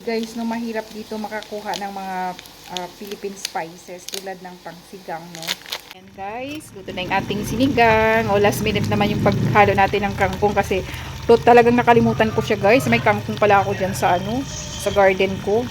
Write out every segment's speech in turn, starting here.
Guys, no mahirap dito makakuha ng mga ah, Philippine spices tulad ng pangsigang, no? Ayan guys, luto na yung ating sinigang. O last minute naman yung paghalo natin ng kangkong kasi to talagang nakalimutan ko siya guys. May kangkong pala ako dyan sa ano, sa garden ko.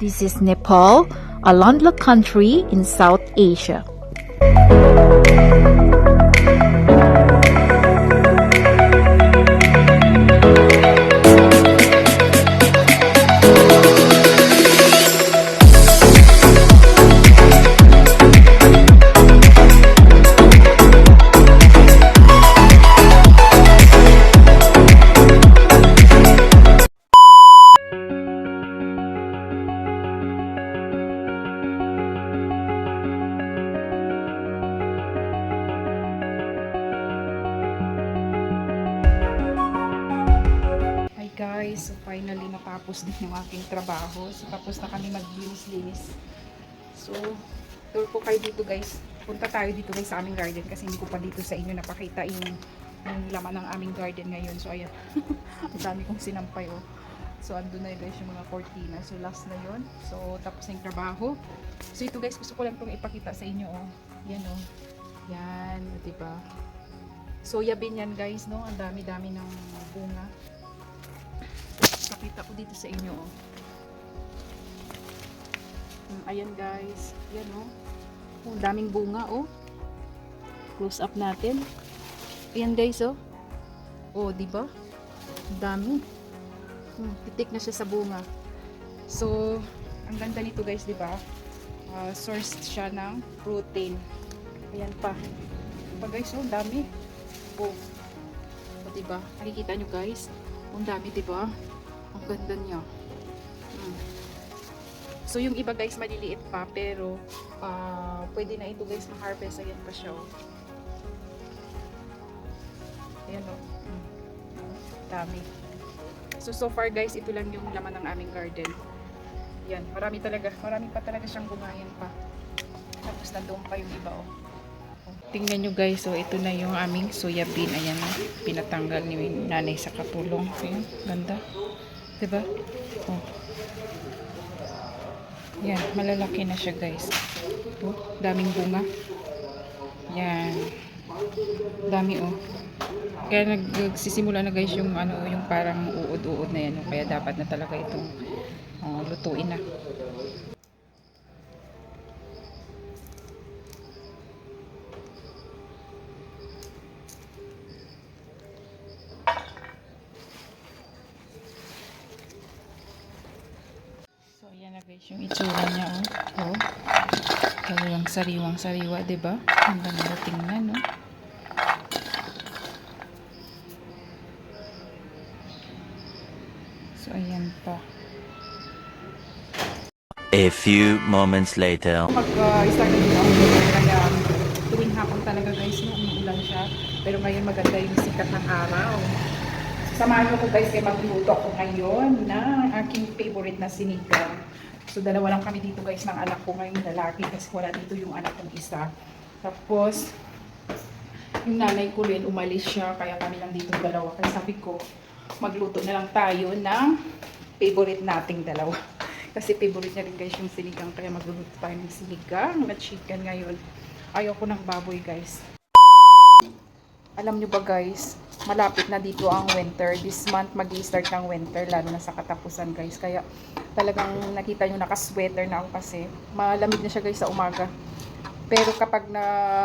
This is Nepal, a landlocked country in South Asia. So finally natapos din yung aking trabaho. So tapos na kami maglinis-linis. So, tour ko kayo dito guys. Punta tayo dito guys sa aming garden kasi hindi ko pa dito sa inyo napakita yung, yung laman ng aming garden ngayon. So ayan, ang dami kong sinampay oh. So andun na guys yung mga cortina. So last na yon. So tapos na yung trabaho. So ito guys, gusto ko lang itong ipakita sa inyo oh. Yan oh. Yan, di ba? Soya bean yan guys, no? Ang dami-dami ng bunga. Pakita ko dito sa inyo. Oh. Mm, Ayan guys. Yan oh. Oh, daming bunga oh. Close up natin. Ayan guys oh. Oh, di ba? Dami. Hmm, titik na siya sa bunga. So, ang ganda nito guys, di ba? Ah, sourced siya ng protein. Ayan pa. Pa guys, oh, dami. Oh. O, di ba? Nakikita nyo guys? Ang dami, di ba? Ang ganda niya. Hmm. So, yung iba guys, maliliit pa, pero ah, pwede na ito guys ma-harvest. Ayan pa siya, oh. Ayan, oh. Hmm. Dami. So, so far guys, ito lang yung laman ng aming garden. Yan, marami talaga. Marami pa talaga siyang bumayan pa. Tapos nandoon pa yung iba, oh. Tingnan nyo guys, so ito na yung aming soya bean. Ayan na, pinatanggal ni nanay sa katulong. Ayan, ganda. 'Di ba? Oh. Yan, malalaki na siya guys. Oh, daming bunga. Yan. Dami oh. Kaya nagsisimula na guys yung ano, yung parang uod-uod na yan. oh. Kaya dapat na talaga itong oh, lutuin na. Guys yung itsura niya, oh. Oh. Talagang sariwang-sariwa, 'di ba? Ang ganda tingnan, no? So, ayan pa. A few moments later. Mag-start na din ako kaya tuwing hapon talaga guys, no, umuulan siya. Pero ngayon maganda yung sikat ng araw. Samahan mo ko guys kay magluto ako ngayon ng aking favorite na sinigang. So dalawa lang kami dito guys ng anak ko ngayon lalaki kasi wala dito yung anak kong isa. Tapos yung nanay ko rin umalis siya kaya kami lang dito dalawa. Kaya sabi ko magluto na lang tayo ng favorite nating dalawa. Kasi favorite niya rin guys yung sinigang kaya magluluto tayo ng sinigang na chicken ngayon. Ayaw ko ng baboy guys. Alam nyo ba guys, malapit na dito ang winter. This month mag start ng winter, lalo na sa katapusan guys. Kaya talagang nakita nyo naka-sweater na ako kasi malamig na siya guys sa umaga. Pero kapag na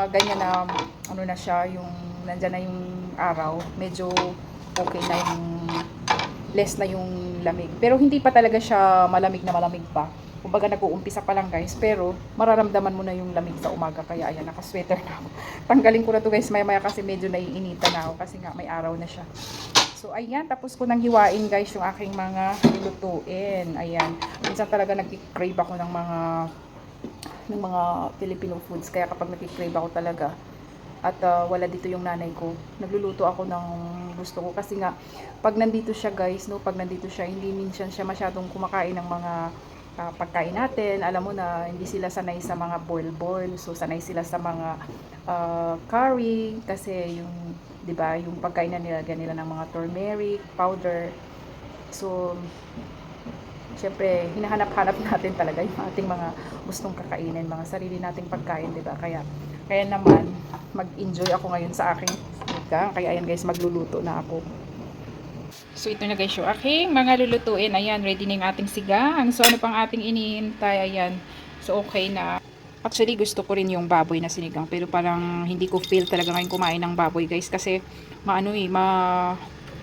ganyan na ano na siya, yung nandyan na yung araw, medyo okay na yung less na yung lamig. Pero hindi pa talaga siya malamig na malamig pa. Kumbaga nag-uumpisa pa lang guys, pero mararamdaman mo na yung lamig sa umaga kaya ayan naka-sweater na ako. Tanggalin ko na to guys maya-maya kasi medyo naiinitan na ako kasi nga may araw na siya. So ayan, tapos ko nang hiwain guys yung aking mga lutuin. Ayan. Minsan talaga nag-crave ako ng mga ng mga Filipino foods kaya kapag nag-crave ako talaga at uh, wala dito yung nanay ko. Nagluluto ako ng gusto ko kasi nga pag nandito siya guys, no, pag nandito siya, hindi minsan siya masyadong kumakain ng mga ah, pagkain natin. Alam mo na hindi sila sanay sa mga boil-boil. So sanay sila sa mga ah, curry kasi yung 'di ba, yung pagkain na nila nila ng mga turmeric powder So, syempre, hinahanap-hanap natin talaga yung ating mga gustong kakainin, mga sarili nating pagkain, di ba? Kaya, kaya naman, mag-enjoy ako ngayon sa aking sinigang. Kaya ayan guys, magluluto na ako. So, ito na guys yung aking mga lulutuin. Ayan, ready na yung ating sigang. So, ano pang ating iniintay? Ayan. So, okay na. Actually, gusto ko rin yung baboy na sinigang. Pero parang hindi ko feel talaga ngayon kumain ng baboy, guys. Kasi, maano eh, ma...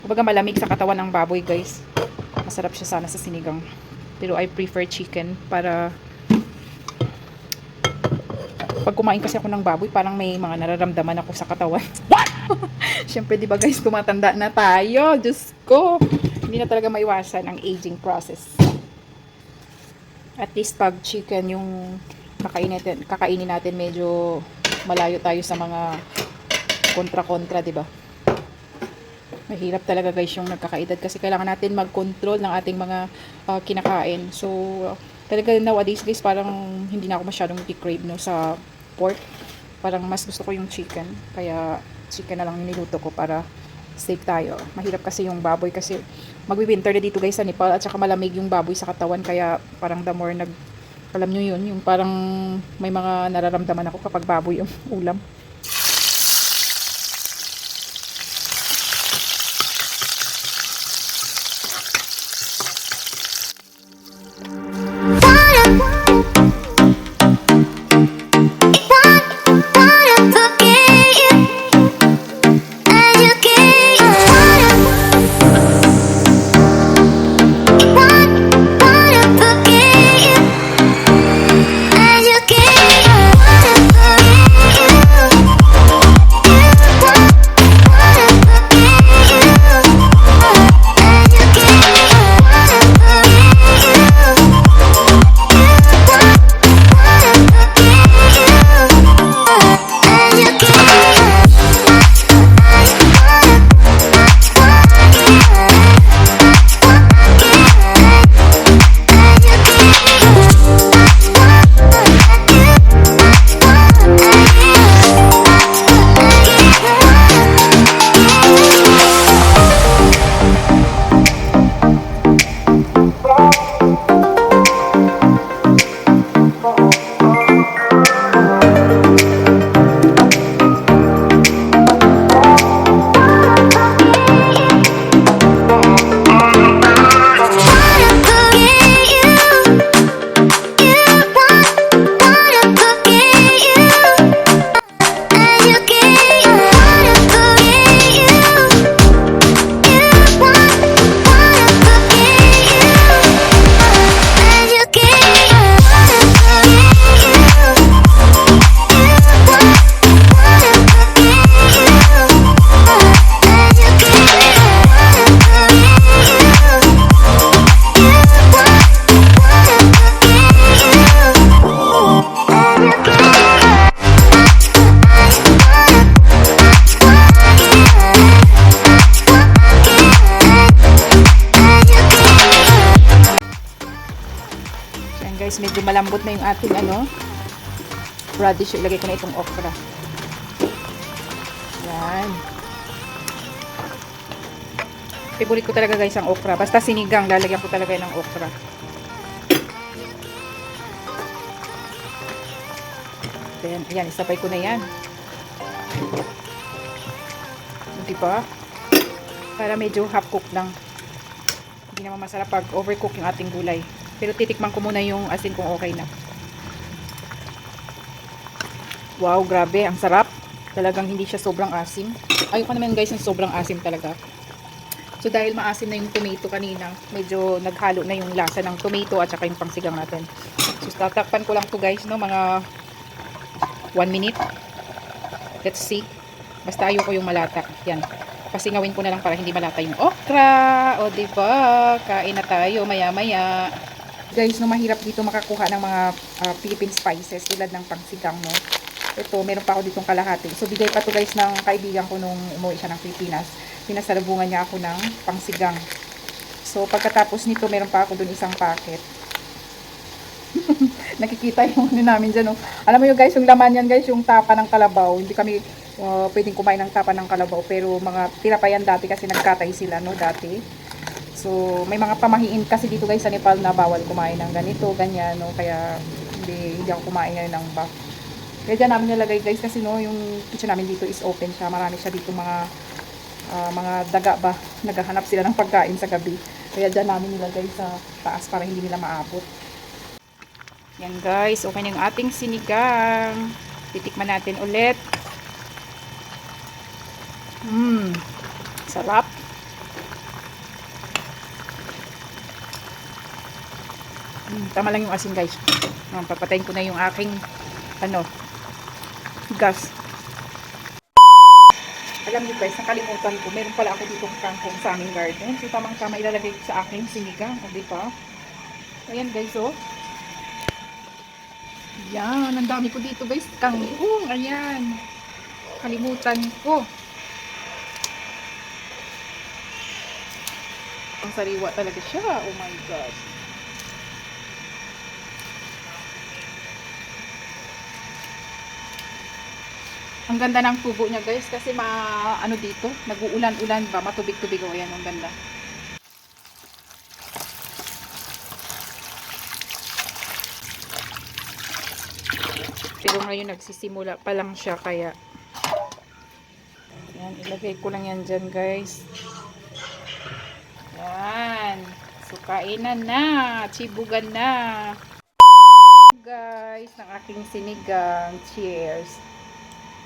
Kumbaga malamig sa katawan ng baboy, guys. Masarap siya sana sa sinigang. Pero I prefer chicken para... Pag kumain kasi ako ng baboy, parang may mga nararamdaman ako sa katawan. What? Siyempre, di ba guys, tumatanda na tayo. Diyos ko. Hindi na talaga maiwasan ang aging process. At least pag chicken yung kakainin kakainin natin medyo malayo tayo sa mga kontra-kontra, di ba? Mahirap talaga guys yung nagkakaedad kasi kailangan natin mag-control ng ating mga ah, kinakain. So, talaga nowadays guys, parang hindi na ako masyadong crave no sa pork. Parang mas gusto ko yung chicken. Kaya chicken na lang niluto ko para safe tayo. Mahirap kasi yung baboy kasi magwi-winter na dito guys sa Nepal at saka malamig yung baboy sa katawan kaya parang the more nag alam nyo yun, yung parang may mga nararamdaman ako kapag baboy yung ulam. Medyo malambot na yung ating ano, radish. Ilagay ko na itong okra. Yan. Favorite ko talaga guys ang okra. Basta sinigang, lalagyan ko talaga ng okra. Then, ayan, isabay ko na yan. Diba? Para medyo half cook lang. Hindi naman masarap pag overcook yung ating gulay. Pero titikman ko muna yung asin kung okay na. Wow, grabe. Ang sarap. Talagang hindi siya sobrang asim. Ayoko naman guys ng sobrang asim talaga. So dahil maasim na yung tomato kanina, medyo naghalo na yung lasa ng tomato at saka yung pangsigang natin. So tatakpan ko lang to guys, no, mga 1 minute. Let's see. Basta ayoko yung malata. Yan. Pasingawin ko na lang para hindi malata yung okra. O di ba? Kain na tayo maya-maya. Guys, no mahirap dito makakuha ng mga ah, Philippine spices tulad ng pangsigang mo. Ito, meron pa ako ditong kalahati. So, bigay pa to guys ng kaibigan ko nung umuwi siya ng Pilipinas. Pinasalubungan niya ako ng pangsigang. So, pagkatapos nito, meron pa ako dun isang packet. Nakikita yung ano namin dyan. No? Alam mo yung guys, yung laman yan guys, yung tapa ng kalabaw. Hindi kami uh, pwedeng kumain ng tapa ng kalabaw. Pero mga tira dati kasi nagkatay sila no dati. So, may mga pamahiin kasi dito guys sa Nepal na bawal kumain ng ganito, ganyan, no? Kaya, hindi, hindi ako kumain ngayon ng buff. Kaya dyan namin nilagay guys kasi no, yung kitchen namin dito is open siya. Marami siya dito mga ah, mga daga ba. Naghahanap sila ng pagkain sa gabi. Kaya dyan namin nilagay sa taas para hindi nila maabot. Yan guys, okay yung ating sinigang. Titikman natin ulit. Mmm, sarap. Tama lang yung asin guys. Ayan, papatayin ko na yung aking ano, gas. Alam niyo guys, nakalimutan ko. Meron pala ako ditong kangkong sa aming garden. So tamang tama ilalagay ko sa aking sinigang. O, di ba? Ayan guys, oh. Yan, ang dami ko dito guys. Kangkong, ayan. Kalimutan ko. Ang sariwa talaga siya. Oh my God. Ang ganda ng tubo niya guys kasi ma ano dito, nag-uulan-ulan ba, matubig-tubig oh, ayan ang ganda. Pero ngayon nagsisimula pa lang siya kaya Yan, ilagay ko lang yan dyan guys. Yan. So, kainan na. Chibugan na. Guys, ng aking sinigang. Cheers.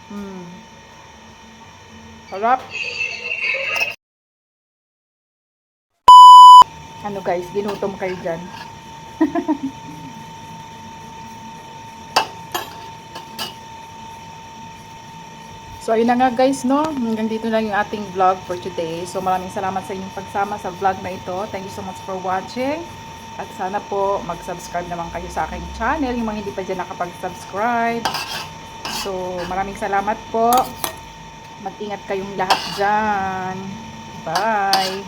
Hmm. Harap. Ano guys, ginutom kayo dyan. So, ayun na nga guys, no? Hanggang dito lang yung ating vlog for today. So, maraming salamat sa inyong pagsama sa vlog na ito. Thank you so much for watching. At sana po, mag-subscribe naman kayo sa aking channel. Yung mga hindi pa dyan nakapag-subscribe. So, maraming salamat po. Mag-ingat kayong lahat dyan. Bye!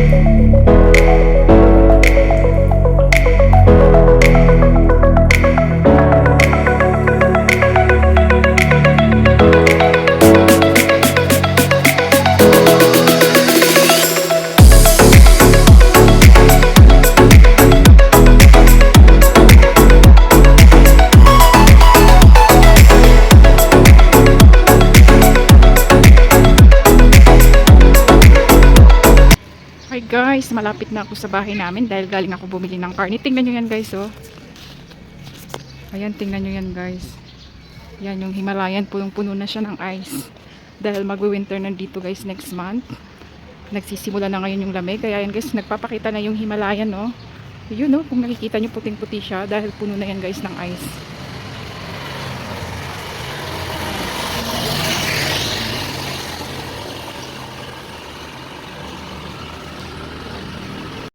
Hi malapit na ako sa bahay namin dahil galing ako bumili ng karne. Tingnan nyo yan guys, oh. Ayan, tingnan nyo yan guys. Yan, yung Himalayan, punong-puno na siya ng ice. Dahil magwi-winter na dito guys next month. Nagsisimula na ngayon yung lamig. Kaya yan guys, nagpapakita na yung Himalayan, oh. Yun, oh, kung nakikita nyo puting-puti siya dahil puno na yan guys ng ice.